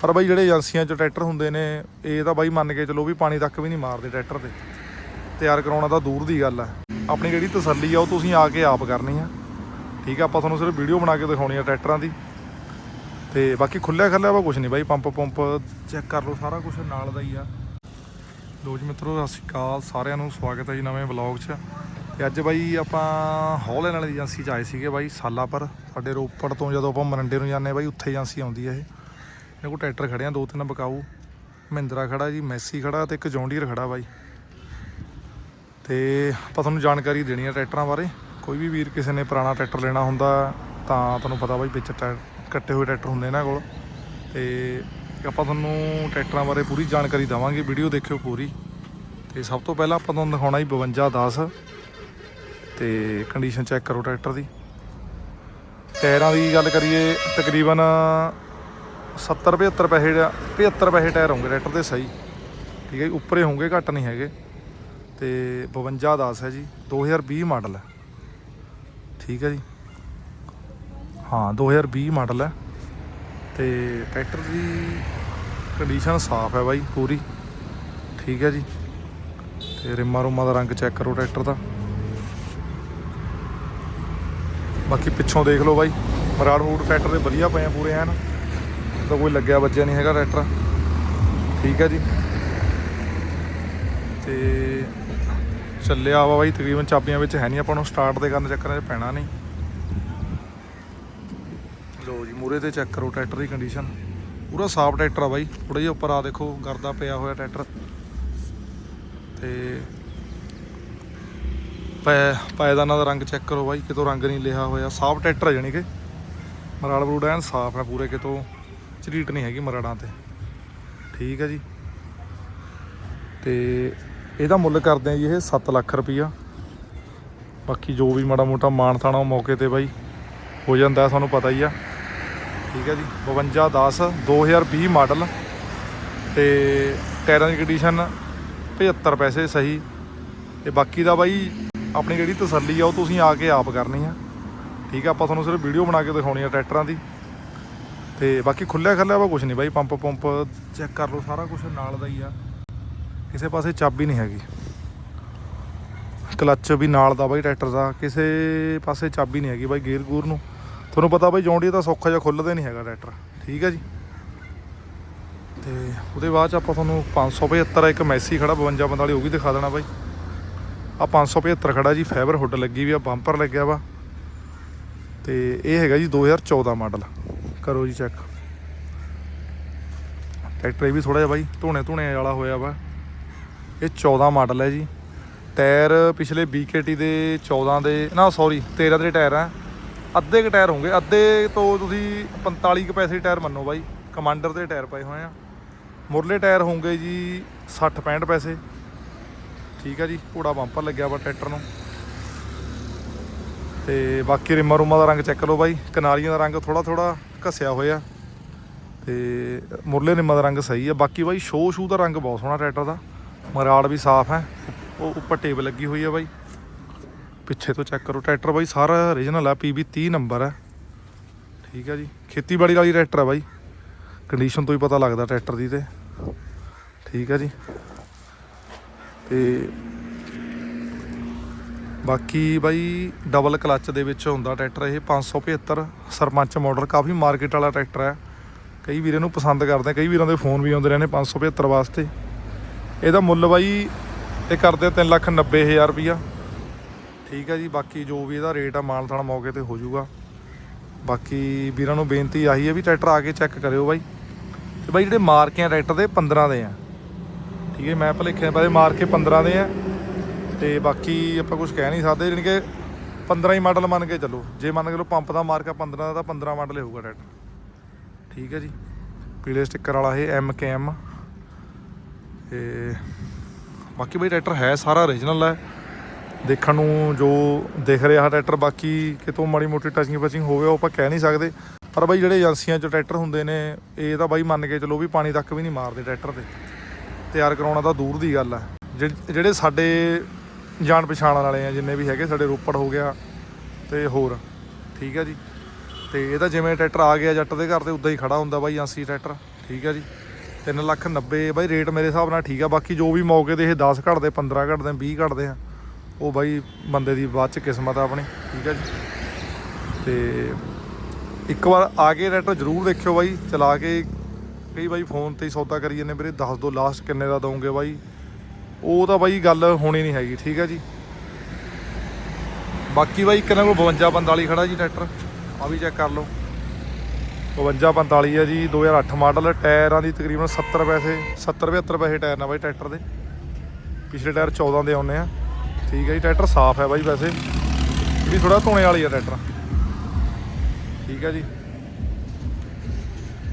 ਪਰ ਬਾਈ ਜਿਹੜੇ ਏਜੰਸੀਆਂ 'ਚ ਟਰੈਕਟਰ ਹੁੰਦੇ ਨੇ, ਇਹ ਤਾਂ ਬਾਈ ਮੰਨ ਕੇ ਚਲੋ ਵੀ ਪਾਣੀ ਤੱਕ ਵੀ ਨਹੀਂ ਮਾਰਦੇ ਟਰੈਕਟਰ ਤੇ। ਤਿਆਰ ਕਰਾਉਣਾ ਤਾਂ ਦੂਰ ਦੀ ਗੱਲ ਆ। ਆਪਣੀ ਜਿਹੜੀ ਤਸੱਲੀ ਆ, ਉਹ ਤੁਸੀਂ ਆ ਕੇ ਆਪ ਕਰਨੀ ਆ। ਠੀਕ ਆ, ਆਪਾਂ ਤੁਹਾਨੂੰ ਸਿਰਫ ਵੀਡੀਓ ਬਣਾ ਕੇ ਦਿਖਾਉਣੀ ਆ ਟਰੈਕਟਰਾਂ ਦੀ। ਤੇ ਬਾਕੀ ਖੁੱਲਿਆ ਖੱਲਿਆ ਵਾ ਕੁਝ ਨਹੀਂ ਬਾਈ, ਪੰਪ ਪੰਪ ਚੈੱਕ ਕਰ ਲਓ, ਸਾਰਾ ਕੁਝ ਨਾਲ ਦਾ ਹੀ ਆ। ਲੋ ਜੀ ਮਿੱਤਰੋ, ਸਤਿ ਸ਼੍ਰੀ ਅਕਾਲ, ਸਾਰਿਆਂ ਨੂੰ ਸਵਾਗਤ ਹੈ ਜੀ ਨਵੇਂ ਵਲੌਗ 'ਚ। ਤੇ ਅੱਜ ਬਾਈ ਆਪਾਂ ਹੌਲੈਂਡ ਵਾਲੀ ਏਜੰਸੀ 'ਚ ਆਏ ਸੀਗੇ ਬਾਈ ਸਾਲਾ ਪਰ ਸਾਡੇ ਰੋਪੜ ਤੋਂ ਜਦੋਂ ਆਪਾਂ ਮਰੰਡੇ ਨੂੰ ਜਾਂਦੇ ਬਾਈ, ਉੱਥੇ ਏਜੰਸੀ ਆਉਂਦੀ ਹੈ ਇਹ। ਮੇਰੇ ਕੋਲ ਟਰੈਕਟਰ ਖੜੇ ਆ, ਦੋ ਤਿੰਨ ਬਕਾਊ। ਮਹਿੰਦਰਾ ਖੜਾ ਜੀ, ਮੈਸੀ ਖੜਾ ਤੇ ਇੱਕ ਜੌਂਡੀਅਰ ਖੜਾ ਬਾਈ। ਤੇ ਆਪਾਂ ਤੁਹਾਨੂੰ ਜਾਣਕਾਰੀ ਦੇਣੀ ਆ ਟਰੈਕਟਰਾਂ ਬਾਰੇ। ਕੋਈ ਵੀ ਵੀਰ ਕਿਸੇ ਨੇ ਪੁਰਾਣਾ ਟਰੈਕਟਰ ਲੈਣਾ ਹੁੰਦਾ ਤਾਂ ਤੁਹਾਨੂੰ ਪਤਾ ਬਾਈ ਵਿੱਚ ਟਰੈ- ਕੱਟੇ ਹੋਏ ਟਰੈਕਟਰ ਹੁੰਦੇ ਇਹਨਾਂ ਕੋਲ। ਤੇ ਆਪਾਂ ਤੁਹਾਨੂੰ ਟਰੈਕਟਰਾਂ ਬਾਰੇ ਪੂਰੀ ਜਾਣਕਾਰੀ ਦੇਵਾਂਗੇ, ਵੀਡੀਓ ਦੇਖਿਓ ਪੂਰੀ। ਤੇ ਸਭ ਤੋਂ ਪਹਿਲਾਂ ਆਪਾਂ ਤੁਹਾਨੂੰ ਦਿਖਾਉਣਾ ਜੀ 5210 ਤੇ ਕੰਡੀਸ਼ਨ ਚੈੱਕ ਕਰੋ ਟਰੈਕਟਰ ਦੀ। ਟਾਇਰਾਂ ਦੀ ਗੱਲ ਕਰੀਏ, ਤਕਰੀਬਨ 70 75 ਪੈਸੇ ਦਾ- 75 ਪੈਸੇ ਟਾਇਰ ਹੋਣਗੇ, ਟਰੈਕਟਰ ਦੇ ਸਹੀ। ਠੀਕ ਹੈ ਜੀ, ਉੱਪਰੇ ਹੋਣਗੇ, ਘੱਟ ਨਹੀਂ ਹੈਗੇ। ਤੇ 5210 ਹੈ ਜੀ 2020 ਮਾਡਲ ਹੈ। ਠੀਕ ਹੈ ਜੀ। ਹਾਂ 2020 ਮਾਡਲ ਹੈ। ਤੇ ਟਰੈਕਟਰ ਦੀ ਕੰਡੀਸ਼ਨ ਸਾਫ਼ ਹੈ ਬਾਈ, ਪੂਰੀ। ਠੀਕ ਹੈ ਜੀ। ਤੇ ਰਿਮਾ ਰੁਮਾ ਦਾ ਰੰਗ ਚੈੱਕ ਕਰੋ ਟਰੈਕਟਰ ਦਾ। ਬਾਕੀ ਪਿੱਛੋਂ ਦੇਖ ਲਓ ਬਾਈ, ਮਰਾੜ ਹੂਡ ਟਰੈਕਟਰ ਦੇ ਵਧੀਆ ਪਏ ਆ ਪੂਰੇ ਐਨ। ਤਾਂ ਕੋਈ ਲੱਗਿਆ ਵੱਜਿਆ ਨਹੀਂ ਹੈਗਾ ਟਰੈਕਟਰ ਠੀਕ ਹੈ ਜੀ। ਤੇ ਚੱਲਿਆ ਵਾ ਬਾਈ, ਤਕਰੀਬਨ ਚਾਬੀਆਂ ਵਿੱਚ ਹੈ ਨਹੀਂ ਆਪਾਂ ਨੂੰ। ਸਟਾਰਟ ਦੇ ਕਰਨ ਚੱਕਰਾਂ 'ਚ ਪੈਣਾ ਨਹੀਂ। ਲੋ ਜੀ ਮੂਰੇ ਤੇ ਚੈੱਕ ਕਰੋ ਟਰੈਕਟਰ ਦੀ ਕੰਡੀਸ਼ਨ ਪੂਰਾ ਸਾਫ਼ ਟਰੈਕਟਰ ਆ ਬਾਈ। ਥੋੜਾ ਜਿਹਾ ਉੱਪਰ ਆ ਦੇਖੋ, ਗਰਦਾ ਪਿਆ ਹੋਇਆ ਟਰੈਕਟਰ ਤੇ ਪੈ, ਪਾਇਦਾਨਾਂ ਦਾ ਰੰਗ ਚੈੱਕ ਕਰੋ ਬਾਈ, ਕਿਤੋਂ ਰੰਗ ਨਹੀਂ ਲਿਆ ਹੋਇਆ। ਸਾਫ਼ ਟਰੈਕਟਰ ਆ ਜਾਣੀ ਕਿ। ਮਰਾਲ ਬਰੂਡ ਐਨ ਸਾਫ਼ ਹੈ ਪੂਰੇ ਕਿਤੋਂ। ਝਰੀਟ ਨਹੀਂ ਹੈਗੀ ਮਰਾੜਾਂ ਤੇ। ਠੀਕ ਹੈ ਜੀ। ਤੇ ਇਹਦਾ ਮੁੱਲ ਕਰਦੇ ਆ ਜੀ ਇਹ 7 ਲੱਖ ਰੁਪਈਆ। ਬਾਕੀ ਜੋ ਵੀ ਮਾੜਾ ਮੋਟਾ ਮਾਨ ਥਾਣਾ ਉਹ ਮੌਕੇ ਤੇ ਬਾਈ ਹੋ ਜਾਂਦਾ ਤੁਹਾਨੂੰ ਪਤਾ ਹੀ ਆ। ਠੀਕ ਹੈ ਜੀ। 52 10 2020 ਮਾਡਲ ਤੇ ਟਾਇਰਾਂ ਦੀ ਕੰਡੀਸ਼ਨ 75 ਪੈਸੇ ਸਹੀ। ਤੇ ਬਾਕੀ ਦਾ ਬਾਈ ਆਪਣੀ ਜਿਹੜੀ ਤਸੱਲੀ ਆ ਉਹ ਤੁਸੀਂ ਆ ਕੇ ਆਪ ਕਰਨੀ ਆ। ਠੀਕ ਆ, ਆਪਾਂ ਤੁਹਾਨੂੰ ਸਿਰਫ ਵੀਡੀਓ ਬਣਾ ਕੇ ਦਿਖਾਉਣੀ ਆ ਟਰੈਕਟਰਾਂ ਦੀ। ਤੇ ਬਾਕੀ ਖੁੱਲਿਆ ਖੱਲਿਆ ਵਾ ਕੁਝ ਨਹੀਂ ਬਾਈ, ਪੰਪ ਪੰਪ ਚੈੱਕ ਕਰ ਲਓ, ਸਾਰਾ ਕੁਝ ਨਾਲ ਦਾ ਹੀ ਆ। ਕਿਸੇ ਪਾਸੇ ਚਾਬੀ ਨਹੀਂ ਹੈਗੀ। ਕਲੱਚ ਵੀ ਨਾਲ ਦਾ ਬਾਈ, ਟਰੈਕਟਰ ਦਾ। ਕਿਸੇ ਪਾਸੇ ਚਾਬੀ ਨਹੀਂ ਹੈਗੀ ਬਾਈ, ਗੇਅਰ ਗੂਰ ਨੂੰ। ਤੁਹਾਨੂੰ ਪਤਾ ਬਾਈ ਜੌਂਡੀ ਤਾਂ ਸੌਖਾ ਜਿਹਾ ਖੁੱਲਦਾ ਨਹੀਂ ਹੈਗਾ ਟਰੈਕਟਰ। ਠੀਕ ਹੈ ਜੀ? ਤੇ ਉਹਦੇ ਬਾਅਦ ਚ ਆਪਾਂ ਤੁਹਾਨੂੰ 575 ਇੱਕ ਮੈਸੀ ਖੜਾ 52 45 ਉਹ ਵੀ ਦਿਖਾ ਦੇਣਾ ਬਾਈ। ਆ 575 ਖੜਾ ਜੀ, ਫਾਈਬਰ ਹੁੱਡ ਲੱਗੀ ਵੀ ਆ, ਬੰਪਰ ਲੱਗਿਆ ਵਾ। ਤੇ ਇਹ ਹੈਗਾ ਜੀ 2014 ਮਾਡਲ। ਕਰੋ ਜੀ ਚੈੱਕ ਟਰੈਕਟਰ ਇਹ ਵੀ ਥੋੜਾ ਜਿਹਾ ਬਾਈ ਧੋਣੇ ਧੋਣੇ ਵਾਲਾ ਹੋਇਆ ਵਾ। ਇਹ 14 ਮਾਡਲ ਹੈ ਜੀ। ਟਾਇਰ ਪਿਛਲੇ BKT ਦੇ 14 ਦੇ, ਨਾ ਸੌਰੀ 13 ਦੇ ਟਾਇਰ ਆ। ਅੱਧੇ ਕ ਟਾਇਰ ਹੋਣਗੇ। ਅੱਧੇ ਤੋਂ ਤੁਸੀਂ 45 ਕੁ ਪੈਸੇ ਟਾਇਰ ਮੰਨੋ ਬਾਈ। ਕਮਾਂਡਰ ਦੇ ਟਾਇਰ ਪਏ ਹੋਏ ਆ। ਮੁਰਲੇ ਟਾਇਰ ਹੋਣਗੇ ਜੀ 60 65 ਪੈਸੇ। ਠੀਕ ਆ ਜੀ ਘੋੜਾ ਬੰਪਰ ਲੱਗਿਆ ਵਾ ਟਰੈਕਟਰ ਨੂੰ। ਤੇ ਬਾਕੀ ਰਿਮਾ ਰੂਮਾਂ ਦਾ ਰੰਗ ਚੈੱਕ ਲਓ ਬਾਈ। ਕਨਾਲੀਆਂ ਦਾ ਰੰਗ ਥੋੜਾ ਥੋੜਾ ਘਸਿਆ ਹੋਇਆ। ਤੇ ਮੁਰਲੇ ਨਿੰਮਾ ਦਾ ਰੰਗ ਸਹੀ ਆ। ਬਾਕੀ ਬਾਈ ਸ਼ੋ ਸ਼ੂ ਦਾ ਰੰਗ ਬਹੁਤ ਸੋਹਣਾ ਟਰੈਕਟਰ ਦਾ। ਮਰਾੜ ਵੀ ਸਾਫ਼ ਹੈ। ਉਹ ਉੱਪਰ ਟੇਬ ਲੱਗੀ ਹੋਈ ਆ ਬਾਈ। ਪਿੱਛੇ ਤੋਂ ਚੈੱਕ ਕਰੋ। ਟਰੈਕਟਰ ਬਾਈ ਸਾਰਾ ਓਰੀਜਨਲ ਆ। ਪੀਬੀ 30 ਨੰਬਰ ਹੈ ਠੀਕ ਆ ਜੀ। ਖੇਤੀਬਾੜੀ ਵਾਲੀ ਟਰੈਕਟਰ ਆ ਬਾਈ। ਕੰਡੀਸ਼ਨ ਤੋਂ ਹੀ ਪਤਾ ਲੱਗਦਾ ਟਰੈਕਟਰ ਦੀ ਤੇ। ਠੀਕ ਆ ਜੀ। ਤੇ ਬਾਕੀ ਬਾਈ ਡਬਲ ਕਲੱਚ ਦੇ ਵਿੱਚ ਹੁੰਦਾ ਟਰੈਕਟਰ ਇਹ 575 ਸਰਪੰਚ ਮਾਡਲ ਕਾਫੀ ਮਾਰਕੀਟ ਵਾਲਾ ਟਰੈਕਟਰ ਹੈ। ਕਈ ਵੀਰਾਂ ਨੂੰ ਪਸੰਦ ਕਰਦੇ ਕਈ ਵੀਰਾਂ ਦੇ ਫੋਨ ਵੀ ਆਉਂਦੇ ਰਹੇ ਨੇ 575 ਵਾਸਤੇ। ਇਹਦਾ ਮੁੱਲ ਬਾਈ ਇਹ ਕਰਦੇ ਆ 3 ਲੱਖ 90 ਹਜ਼ਾਰ ਰੁਪਈਆ। ਠੀਕ ਹੈ ਜੀ, ਬਾਕੀ ਜੋ ਵੀ ਇਹਦਾ ਰੇਟ ਆ ਮਾਲ ਥਾਣਾ ਮੌਕੇ ਤੇ ਹੋ ਜਾਊਗਾ। ਬਾਕੀ ਵੀਰਾਂ ਨੂੰ ਬੇਨਤੀ ਆਹੀ ਹੈ ਵੀ ਟਰੈਕਟਰ ਆ ਕੇ ਚੈੱਕ ਕਰਿਓ ਬਾਈ। ਤੇ ਬਾਈ ਜਿਹੜੇ ਮਾਰਕੇ ਆ ਟਰੈਕਟਰ ਦੇ 15 ਦੇ ਆ। ਠੀਕ ਹੈ ਮੈਂ ਭਲੇਖੇ ਪਾਦੇ ਮਾਰਕੇ 15 ਦੇ ਆ। ਤੇ ਬਾਕੀ ਆਪਾਂ ਕੁਝ ਕਹਿ ਨਹੀਂ ਸਕਦੇ, ਜਾਣੀ ਕਿ 15 ਹੀ ਮਾਡਲ ਮੰਨ ਕੇ ਚੱਲੋ। ਜੇ ਮੰਨ ਕੇ ਲਓ ਪੰਪ ਦਾ ਮਾਰਕਾ 15 ਦਾ, ਤਾਂ 15 ਮਾਡਲ ਹੀ ਹੋਊਗਾ ਟਰੈਕਟਰ ਠੀਕ ਹੈ ਜੀ। ਪੀਲੇ ਸਟicker ਵਾਲਾ ਇਹ ਐਮ ਕੇ ਐਮ ਤੇ ਬਾਕੀ ਬਈ ਟਰੈਕਟਰ ਹੈ, ਸਾਰਾ ਓਰੀਜਨਲ ਹੈ। ਦੇਖਣ ਨੂੰ ਜੋ ਦਿਖ ਰਿਹਾ ਟਰੈਕਟਰ, ਬਾਕੀ ਕਿਤੋਂ ਮਾੜੀ ਮੋਟੀ ਟਚਿੰਗ ਪਚਿੰਗ ਹੋਵੇ, ਉਹ ਆਪਾਂ ਕਹਿ ਨਹੀਂ ਸਕਦੇ। ਪਰ ਬਾਈ ਜਿਹੜੇ ਏਜੰਸੀਆਂ 'ਚ ਟਰੈਕਟਰ ਹੁੰਦੇ ਨੇ, ਇਹ ਤਾਂ ਬਾਈ ਮੰਨ ਕੇ ਚਲੋ ਵੀ ਪਾਣੀ ਤੱਕ ਵੀ ਨਹੀਂ ਮਾਰਦੇ ਟਰੈਕਟਰ ਤੇ। ਤਿਆਰ ਕਰਾਉਣਾ ਤਾਂ ਦੂਰ ਦੀ ਗੱਲ ਹੈ ਜਿਹ- ਜਿਹੜੇ ਸਾਡੇ ਜਾਣ ਪਛਾਣ ਵਾਲੇ ਆ, ਜਿੰਨੇ ਵੀ ਹੈਗੇ, ਸਾਡੇ ਰੋਪੜ ਹੋ ਗਿਆ ਤੇ ਹੋਰ, ਠੀਕ ਹੈ ਜੀ। ਤੇ ਇਹਦਾ ਜਿਵੇਂ ਟਰੈਕਟਰ ਆ ਗਿਆ, ਜੱਟ ਦੇ ਘਰ ਤੇ ਉਦਾਂ ਹੀ ਖੜਾ ਹੁੰਦਾ ਬਾਈ ਏਜੰਸੀ ਟਰੈਕਟਰ, ਠੀਕ ਹੈ ਜੀ। 3 ਲੱਖ 90 ਬਾਈ, ਰੇਟ ਮੇਰੇ ਹਿਸਾਬ ਨਾਲ ਠੀਕ ਆ, ਬਾਕੀ ਜੋ ਵੀ ਮੌਕੇ ਤੇ ਇਹ 10 ਘਟਦੇ 15 ਘਟਦੇ 20 ਘਟਦੇ ਆ, ਉਹ ਬਾਈ ਬੰਦੇ ਦੀ ਬਾਅਦ ਚ ਕਿਸਮਤ ਆ ਆਪਣੀ, ਠੀਕ ਹੈ ਜੀ। ਤੇ ਇੱਕ ਵਾਰ ਆ ਕੇ ਟਰੈਕਟਰ ਜ਼ਰੂਰ ਦੇਖਿਓ ਬਾਈ, ਚਲਾ ਕੇ, ਕਈ ਬਾਈ ਫੋਨ ਤੇ ਹੀ ਸੌਦਾ ਕਰੀ ਜਾਂਦੇ ਵੀਰੇ, ਦੱਸ ਦਿਓ ਲਾਸਟ ਕਿੰਨੇ ਦਾ ਦਵੋਗੇ ਬਾਈ। ਉਹ ਤਾਂ ਬਾਈ ਗੱਲ ਹੋਣੀ ਨਹੀਂ ਹੈਗੀ, ਠੀਕ ਹੈ ਜੀ। ਬਾਕੀ ਬਾਈ ਇੱਕ ਨਾ ਕੋਲ 52 45 ਖੜਾ ਜੀ ਟਰੈਕਟਰ ਆ ਵੀ ਚੈੱਕ ਕਰ ਲਓ। 52 45 ਹੈ ਜੀ 2008 ਮਾਡਲ, ਟਾਇਰਾਂ ਦੀ ਤਕਰੀਬਨ 70 ਪੈਸੇ 70 72 ਪੈਸੇ ਟਾਇਰ ਨੇ ਬਾਈ ਟਰੈਕਟਰ ਦੇ। ਪਿਛਲੇ ਟਾਇਰ 14 ਦੇ ਆਉਨੇ ਆ। ਠੀਕ ਹੈ ਜੀ, ਟਰੈਕਟਰ ਸਾਫ਼ ਹੈ ਬਾਈ ਵੈਸੇ। ਵੀ ਥੋੜਾ ਧੋਣੇ ਵਾਲੀ ਆ ਟਰੈਕਟਰ। ਠੀਕ ਹੈ ਜੀ।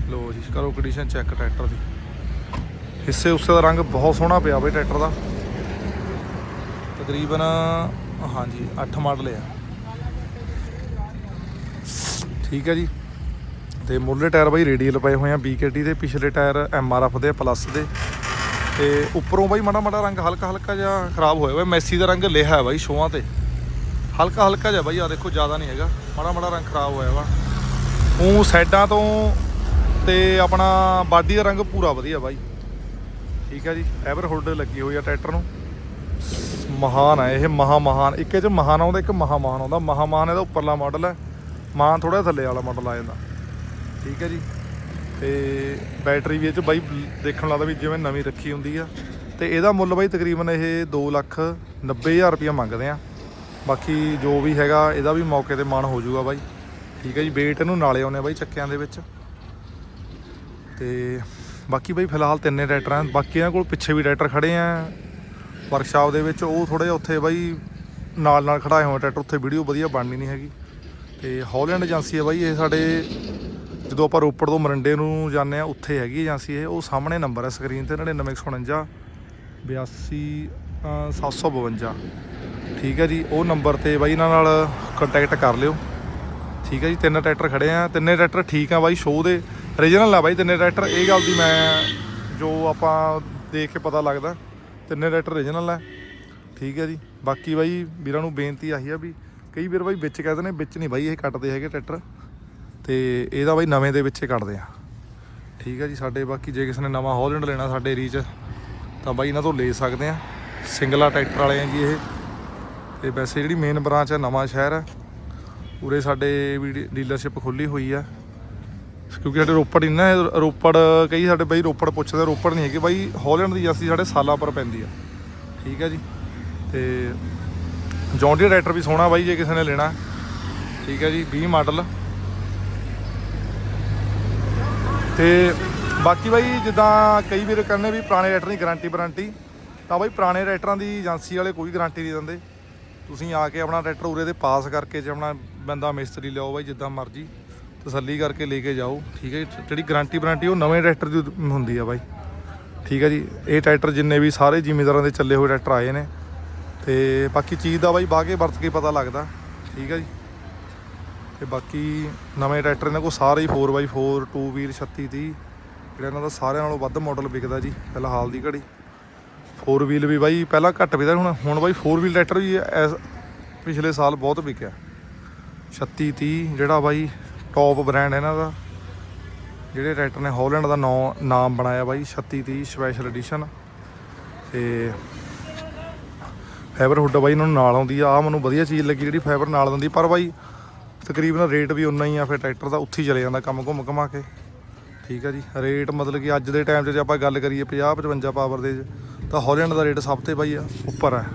ਲੋ ਜੀ, ਕਰੋ ਕੰਡੀਸ਼ਨ ਚੈੱਕ ਟਰੈਕਟਰ ਦੀ। ਹਿੱਸੇ ਉਸੇ ਦਾ ਰੰਗ ਬਹੁਤ ਸੋਹਣਾ ਪਿਆ ਬਈ ਟਰੈਕਟਰ ਦਾ। ਤਕਰੀਬਨ, ਹਾਂਜੀ 8 ਮਾਡਲ ਆ। ਠੀਕ ਹੈ ਜੀ। ਤੇ ਮੁੱਢਲੇ ਟਾਇਰ ਬਾਈ ਰੇਡੀਅਲ ਪਏ ਹੋਏ ਆ BKT ਦੇ, ਪਿਛਲੇ ਟਾਇਰ MRF ਦੇ ਪਲੱਸ ਦੇ। ਤੇ ਉੱਪਰੋਂ ਬਾਈ ਮਾੜਾ ਮਾੜਾ ਰੰਗ ਹਲਕਾ ਹਲਕਾ ਜਿਹਾ ਖਰਾਬ ਹੋਇਆ ਹੋਇਆ। ਮੈਸੀ ਦਾ ਰੰਗ ਲਿਆ ਹੈ ਬਾਈ ਸ਼ੋਆਂ ਤੇ। ਹਲਕਾ ਹਲਕਾ ਜਿਹਾ ਬਾਈ ਆ ਦੇਖੋ ਜ਼ਿਆਦਾ ਨਹੀਂ ਹੈਗਾ। ਮਾੜਾ ਮਾੜਾ ਰੰਗ ਖਰਾਬ ਹੋਇਆ ਵਾ। ਉਹ ਸਾਈਡਾਂ ਤੋਂ ਤੇ ਆਪਣਾ ਬਾਡੀ ਦਾ ਰੰਗ ਪੂਰਾ ਵਧੀਆ ਬਾਈ। ਠੀਕ ਹੈ ਜੀ, ਐਵਰ ਹੋਲਡਰ ਲੱਗੀ ਹੋਈ ਆ ਟਰੈਕਟਰ ਨੂੰ। ਮਹਾਨ ਹੈ ਇਹ ਮਹਾ ਮਹਾਨ ਇੱਕ ਇਹ ਚ ਮਹਾਨ ਆਉਂਦਾ, ਇੱਕ ਮਹਾ ਮਹਾਨ ਆਉਂਦਾ। ਮਹਾ ਮਹਾਨ ਇਹਦਾ ਉੱਪਰਲਾ ਮਾਡਲ ਹੈ ਮਾਨ ਥੋੜਾ ਥੱਲੇ ਵਾਲਾ ਮਾਡਲ ਆ ਜਾਂਦਾ ਠੀਕ ਹੈ ਜੀ, ਤੇ ਬੈਟਰੀ ਵੀ ਇਹ ਚ ਬਾਈ ਦੇਖਣ ਲੱਗਦਾ ਵੀ ਜਿਵੇਂ ਨਵੀਂ ਰੱਖੀ ਹੁੰਦੀ ਆ। ਤੇ ਇਹਦਾ ਮੁੱਲ ਬਾਈ ਤਕਰੀਬਨ ਇਹ 2 ਲੱਖ 90000 ਰੁਪਇਆ ਮੰਗਦੇ ਆ। ਬਾਕੀ ਜੋ ਵੀ ਹੈਗਾ, ਇਹਦਾ ਵੀ ਮੌਕੇ ਤੇ ਮਾਨ ਹੋ ਜਾਊਗਾ ਬਾਈ। ਠੀਕ ਹੈ ਜੀ ਵੇਟ ਇਹਨੂੰ ਨਾਲੇ ਆਉਨੇ ਬਾਈ ਚੱਕਿਆਂ ਦੇ ਵਿੱਚ। ਤੇ ਬਾਕੀ ਬਾਈ ਫਿਲਹਾਲ ਤਿੰਨੇ ਟਰੈਕਟਰ ਆ ਬਾਕੀ ਇਹਨਾਂ ਕੋਲ ਪਿੱਛੇ ਵੀ ਟਰੈਕਟਰ ਖੜੇ ਆ। ਵਰਕਸ਼ਾਪ ਦੇ ਵਿੱਚ ਉਹ ਥੋੜੇ ਜਿਹਾ ਉੱਥੇ ਬਾਈ ਨਾਲ ਨਾਲ ਖੜਾਏ ਹੋਏ ਟਰੈਕਟਰ ਉੱਥੇ ਵੀਡੀਓ ਵਧੀਆ ਬਣਨੀ ਨਹੀਂ ਹੈਗੀ। ਤੇ ਹੌਲੈਂਡ ਏਜੰਸੀ ਹੈ ਬਾਈ ਇਹ ਸਾਡੇ ਜਦੋਂ ਆਪਾਂ ਰੋਪੜ ਤੋਂ ਮਰੰਡੇ ਨੂੰ ਜਾਂਦੇ ਆ ਉੱਥੇ ਹੈਗੀ ਏਜੰਸੀ ਇਹ ਉਹ ਸਾਹਮਣੇ ਨੰਬਰ ਹੈ ਸਕਰੀਨ ਤੇ 9949 82 ਅ, 752 ਠੀਕ ਹੈ ਜੀ ਉਹ ਨੰਬਰ ਤੇ ਬਾਈ ਇਹਨਾਂ ਨਾਲ ਕੰਟੈਕਟ ਕਰ ਲਿਓ। ਠੀਕ ਹੈ ਜੀ ਤਿੰਨ ਟਰੈਕਟਰ ਖੜੇ ਆ ਤਿੰਨੇ ਟਰੈਕਟਰ ਠੀਕ ਆ ਬਾਈ ਸ਼ੋਅ ਦੇ। ਰੀਜਨਲ ਆ ਬਾਈ, ਤਿੰਨੇ ਟਰੈਕਟਰ ਇਹ ਗੱਲ ਦੀ ਮੈਂ ਜੋ ਆਪਾਂ ਦੇਖ ਕੇ ਪਤਾ ਲੱਗਦਾ, ਤਿੰਨੇ ਟਰੈਕਟਰ ਰੀਜਨਲ ਆ। ਠੀਕ ਹੈ ਜੀ। ਬਾਕੀ ਬਾਈ, ਵੀਰਾਂ ਨੂੰ ਬੇਨਤੀ ਆਹੀ ਆ ਵੀ ਕਈ ਵੀਰ ਬਾਈ ਵਿੱਚ ਕਹਿੰਦੇ ਨੇ ਵਿੱਚ ਨਹੀਂ ਬਾਈ, ਇਹ ਕੱਟਦੇ ਹੈਗੇ ਟਰੈਕਟਰ ਤੇ ਇਹਦਾ ਬਾਈ ਨਵੇਂ ਦੇ ਵਿੱਚ ਕੱਟਦੇ ਆ। ਠੀਕ ਹੈ ਜੀ, ਸਾਡੇ ਬਾਕੀ ਜੇ ਕਿਸੇ ਨੇ ਨਵਾਂ ਹੌਲੈਂਡ ਲੈਣਾ ਸਾਡੇ ਏਰੀਏ 'ਚ ਤਾਂ ਬਾਈ ਇਹਨਾਂ ਤੋਂ ਲੈ ਸਕਦੇ ਆ। ਸਿੰਗਲਾ ਟਰੈਕਟਰ ਵਾਲੇ ਆ ਜੀ ਇਹ। ਤੇ ਵੈਸੇ ਜਿਹੜੀ ਮੇਨ ਬ੍ਰਾਂਚ ਹੈ ਨਵਾਂ ਸ਼ਹਿਰ ਹੈ ਉਰੇ ਸਾਡੇ ਵੀ ਡੀਲਰਸ਼ਿਪ ਖੁੱਲੀ ਹੋਈ ਆ। ਕਿਉਂਕਿ ਸਾਡੇ ਰੋਪੜ ਹੀ ਨਾ ਰੋਪੜ, ਕਈ ਸਾਡੇ ਬਾਈ ਰੋਪੜ ਪੁੱਛਦੇ ਰੋਪੜ ਨਹੀਂ ਹੈਗੇ ਬਾਈ ਹੌਲੈਂਡ ਦੀ ਏਜੰਸੀ ਸਾਡੇ ਸਾਲਾਂ ਪਰ ਪੈਂਦੀ ਆ। ਠੀਕ ਹੈ ਜੀ? ਤੇ ਜੌਂਡੀ ਟਰੈਕਟਰ ਵੀ ਸੋਹਣਾ ਬਾਈ, ਜੇ ਕਿਸੇ ਨੇ ਲੈਣਾ। ਠੀਕ ਹੈ ਜੀ 20 ਮਾਡਲ। ਤੇ ਬਾਕੀ ਬਾਈ, ਜਿੱਦਾਂ ਕਈ ਵੀਰ ਕਹਿੰਦੇ ਵੀ ਪੁਰਾਣੇ ਟਰੈਕਟਰ ਦੀ ਗਾਰੰਟੀ ਵਾਰੰਟੀ ਤਾਂ ਬਾਈ ਪੁਰਾਣੇ ਟਰੈਕਟਰਾਂ ਦੀ ਏਜੰਸੀ ਵਾਲੇ ਕੋਈ ਗਾਰੰਟੀ ਨਹੀਂ ਦਿੰਦੇ। ਤੁਸੀਂ ਆ ਕੇ ਆਪਣਾ ਟਰੈਕਟਰ ਉਰੇ ਦੇ ਪਾਸ ਕਰਕੇ ਜੇ ਆਪਣਾ ਬੰਦਾ ਮਿਸਤਰੀ ਲਿਆਓ ਬਾਈ, ਜਿੱਦਾਂ ਮਰਜ਼ੀ। ਤਸੱਲੀ ਕਰਕੇ ਲੈ ਕੇ ਜਾਓ, ਠੀਕ ਹੈ ਜੀ? ਜਿਹੜੀ ਗਾਰੰਟੀ ਵਾਰੰਟੀ ਉਹ ਨਵੇਂ ਟਰੈਕਟਰ ਦੀ ਹੁੰਦੀ ਆ ਬਾਈ। ਠੀਕ ਹੈ ਜੀ? ਇਹ ਟਰੈਕਟਰ ਜਿੰਨੇ ਵੀ ਸਾਰੇ ਜ਼ਿਮੀਂਦਾਰਾਂ ਦੇ ਚੱਲੇ ਹੋਏ ਟਰੈਕਟਰ ਆਏ ਨੇ। ਤੇ ਬਾਕੀ ਚੀਜ਼ ਦਾ ਬਾਈ, ਬਾਗੇ ਵਰਤ ਕੇ ਪਤਾ ਲੱਗਦਾ। ਠੀਕ ਹੈ ਜੀ? ਤੇ ਬਾਕੀ ਨਵੇਂ ਟਰੈਕਟਰ ਇਹਨਾਂ ਕੋਲ ਸਾਰੇ ਹੀ 4x4 2 ਵੀਲ 36 30 ਜਿਹੜਾ ਇਹਨਾਂ ਦਾ ਸਾਰਿਆਂ ਨਾਲੋਂ ਵੱਧ ਮਾਡਲ ਵਿਕਦਾ ਜੀ ਫਿਲਹਾਲ ਦੀ ਘੜੀ। 4 ਵੀਲ ਵੀ ਬਾਈ, ਪਹਿਲਾਂ ਘੱਟ ਵਿਕਦਾ, ਹੁਣ ਹੁਣ ਬਾਈ 4 ਵੀਲ ਟਰੈਕਟਰ ਵੀ ਐਸ- ਪਿਛਲੇ ਸਾਲ ਬਹੁਤ ਵਿਕਿਆ। 36 30 ਜਿਹੜਾ ਬਾਈ ਟੌਪ ਬ੍ਰਾਂਡ ਇਹਨਾਂ ਦਾ। ਜਿਹੜੇ ਟਰੈਕਟਰ ਨੇ ਹੌਲੈਂਡ ਦਾ ਨਾਂ, ਨਾਮ ਬਣਾਇਆ ਬਾਈ 36 30 ਸਪੈਸ਼ਲ ਐਡੀਸ਼ਨ ਤੇ ਫਾਈਬਰ ਹੁੱਡ ਬਾਈ ਇਹਨਾਂ ਨੂੰ ਨਾਲ ਆਉਂਦੀ ਆ। ਆ ਮੈਨੂੰ ਵਧੀਆ ਚੀਜ਼ ਲੱਗੀ ਜਿਹੜੀ ਫਾਈਬਰ ਨਾਲ ਦਿੰਦੀ ਪਰ ਬਾਈ ਤਕਰੀਬਨ ਰੇਟ ਵੀ ਉਨਾ ਹੀ ਆ, ਫਿਰ ਟਰੈਕਟਰ ਦਾ ਉੱਥੇ ਹੀ ਚਲੇ ਜਾਂਦਾ ਕੰਮ ਘੁੰਮ ਘਮਾ ਕੇ। ਠੀਕ ਆ ਜੀ ਰੇਟ ਮਤਲਬ ਕਿ ਅੱਜ ਦੇ ਟਾਈਮ 'ਚ ਜੇ ਆਪਾਂ ਗੱਲ ਕਰੀਏ 50 55 ਪਾਵਰ ਦੇ ਤਾਂ ਹੌਲੈਂਡ ਦਾ ਰੇਟ ਸਭ ਤੇ ਬਾਈ ਆ, ਉੱਪਰ ਹੈ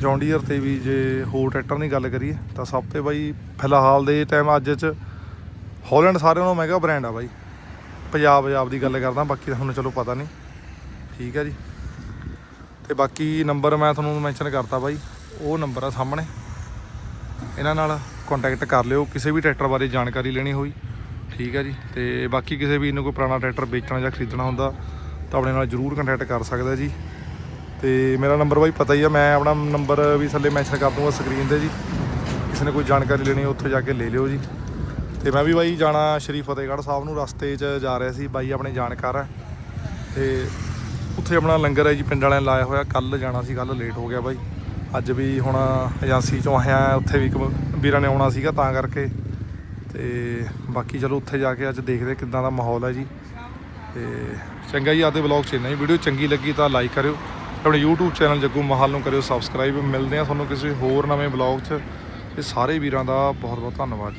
ਜੌਂਡੀਅਰ ਤੇ ਵੀ ਜੇ ਹੋਰ ਟਰੈਕਟਰ ਦੀ ਗੱਲ ਕਰੀਏ ਤਾਂ ਸਭ ਤੇ ਬਾਈ ਫਿਲਹਾਲ ਦੇ ਟਾਈਮ ਅੱਜ 'ਚ ਹੌਲੈਂਡ ਸਾਰਿਆਂ ਨਾਲੋਂ ਮਹਿੰਗਾ ਬ੍ਰਾਂਡ ਆ ਬਾਈ। ਪੰਜਾਬ ਪੰਜਾਬ ਦੀ ਗੱਲ ਕਰਦਾ, ਬਾਕੀ ਤਾਂ ਤੁਹਾਨੂੰ ਚਲੋ ਪਤਾ ਨਹੀਂ। ਠੀਕ ਹੈ ਜੀ। ਤੇ ਬਾਕੀ ਨੰਬਰ ਮੈਂ ਤੁਹਾਨੂੰ ਮੈਂਸ਼ਨ ਕਰਤਾ ਬਾਈ। ਉਹ ਨੰਬਰ ਆ ਸਾਹਮਣੇ। ਇਹਨਾਂ ਨਾਲ ਕੰਟੈਕਟ ਕਰ ਲਿਓ, ਕਿਸੇ ਵੀ ਟਰੈਕਟਰ ਬਾਰੇ ਜਾਣਕਾਰੀ ਲੈਣੀ ਹੋਈ। ਠੀਕ ਹੈ ਜੀ। ਤੇ ਬਾਕੀ ਕਿਸੇ ਵੀ ਇਹਨੂੰ ਕੋਈ ਪੁਰਾਣਾ ਟਰੈਕਟਰ ਵੇਚਣਾ ਜਾਂ ਖਰੀਦਣਾ ਹੁੰਦਾ, ਤਾਂ ਆਪਣੇ ਨਾਲ ਜਰੂਰ ਕੰਟੈਕਟ ਕਰ ਸਕਦਾ ਜੀ। ਤੇ ਮੇਰਾ ਨੰਬਰ ਬਾਈ ਪਤਾ ਹੀ ਆ, ਮੈਂ ਆਪਣਾ ਨੰਬਰ ਵੀ ਥੱਲੇ ਮੈਂਸ਼ਨ ਕਰ ਦੂੰਗਾ ਸਕਰੀਨ ਤੇ ਜੀ। ਕਿਸੇ ਨੇ ਕੋਈ ਜਾਣਕਾਰੀ ਲੈਣੀ ਉੱਥੇ ਜਾ ਕੇ ਲੈ ਲਿਓ ਜੀ। ਤੇ ਮੈਂ ਵੀ ਬਾਈ ਜਾਣਾ ਸ਼੍ਰੀ ਫਤਿਹਗੜ੍ਹ ਸਾਹਿਬ ਨੂੰ, ਰਸਤੇ 'ਚ ਜਾ ਰਿਹਾ ਸੀ, ਬਾਈ ਆਪਣੇ ਜਾਣਕਾਰ ਹੈ ਤੇ ਉੱਥੇ ਆਪਣਾ ਲੰਗਰ ਹੈ ਜੀ, ਪਿੰਡ ਵਾਲਿਆਂ ਨੇ ਲਾਇਆ ਹੋਇਆ ਕੱਲ ਜਾਣਾ ਸੀ ਕੱਲ ਲੇਟ ਹੋ ਗਿਆ ਬਾਈ। ਅੱਜ ਵੀ ਹੁਣ ਏਜੰਸੀ ਚੋਂ ਆਇਆ, ਉੱਥੇ ਵੀ ਇੱਕ ਵੀਰਾਂ ਨੇ ਆਉਣਾ ਸੀਗਾ ਤਾਂ ਕਰਕੇ। ਤੇ ਬਾਕੀ ਚਲੋ ਉੱਥੇ ਜਾ ਕੇ ਅੱਜ ਦੇਖਦੇ ਕਿੱਦਾਂ ਦਾ ਮਾਹੌਲ ਹੈ ਜੀ। ਤੇ ਚੰਗਾ ਜੀ, ਆਦੇ ਵਲੌਗ 'ਚ ਇੰਨਾ ਹੀ। ਵੀਡੀਓ ਚੰਗੀ ਲੱਗੀ ਤਾਂ ਲਾਈਕ ਕਰਿਓ। ਆਪਣੇ YouTube ਚੈਨਲ ਜੱਗੂ ਮਹਾਲ ਨੂੰ ਕਰਿਓ ਸਬਸਕ੍ਰਾਈਬ ਮਿਲਦੇ ਆ ਤੁਹਾਨੂੰ ਕਿਸੇ ਹੋਰ ਨਵੇਂ ਵਲੌਗ 'ਚ। ਤੇ ਸਾਰੇ ਵੀਰਾਂ ਦਾ ਬਹੁਤ ਬਹੁਤ ਧੰਨਵਾਦ।